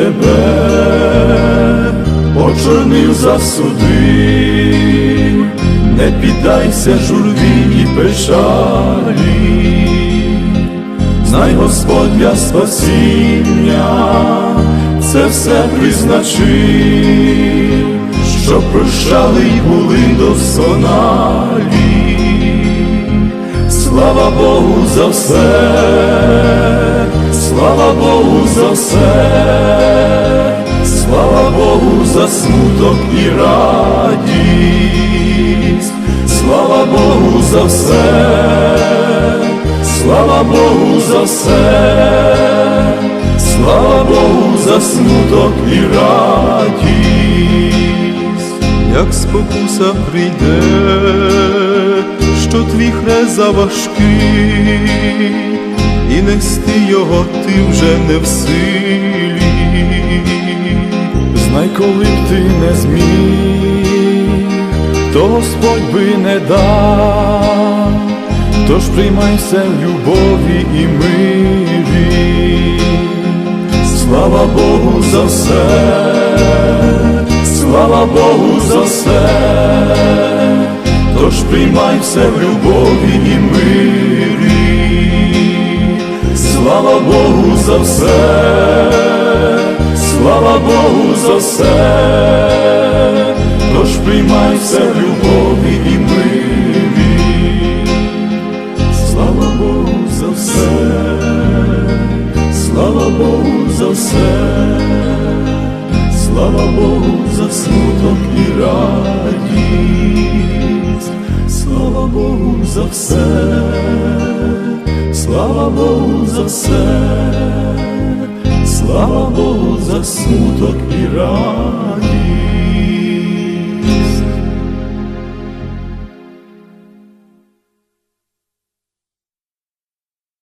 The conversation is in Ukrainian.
Тебе очорнив засудив, не піддайся журбі і печалі, знай Господь для спасіння це все призначив, щоб прощали й були досконалі. Слава Богу за все, слава Богу за все, слава Богу за смуток і радість, слава Богу за все, слава Богу за все, слава Богу за смуток і радість. як спокуса прийде, що твій хрест заважкий, і нести його ти вже не в силі. Знай, коли б ти не зміг, то Господь би не дав, тож приймай все в любові і мирі. Слава Богу за все, слава Богу за все, тож приймай все в любові і мирі. Слава Богу за все, слава Богу за все, тож приймай все в любові і мирі. Слава Богу за все, слава Богу за все, слава Богу за смуток і радість, слава Богу за все, слава Богу за все, слава Богу за смуток і радість.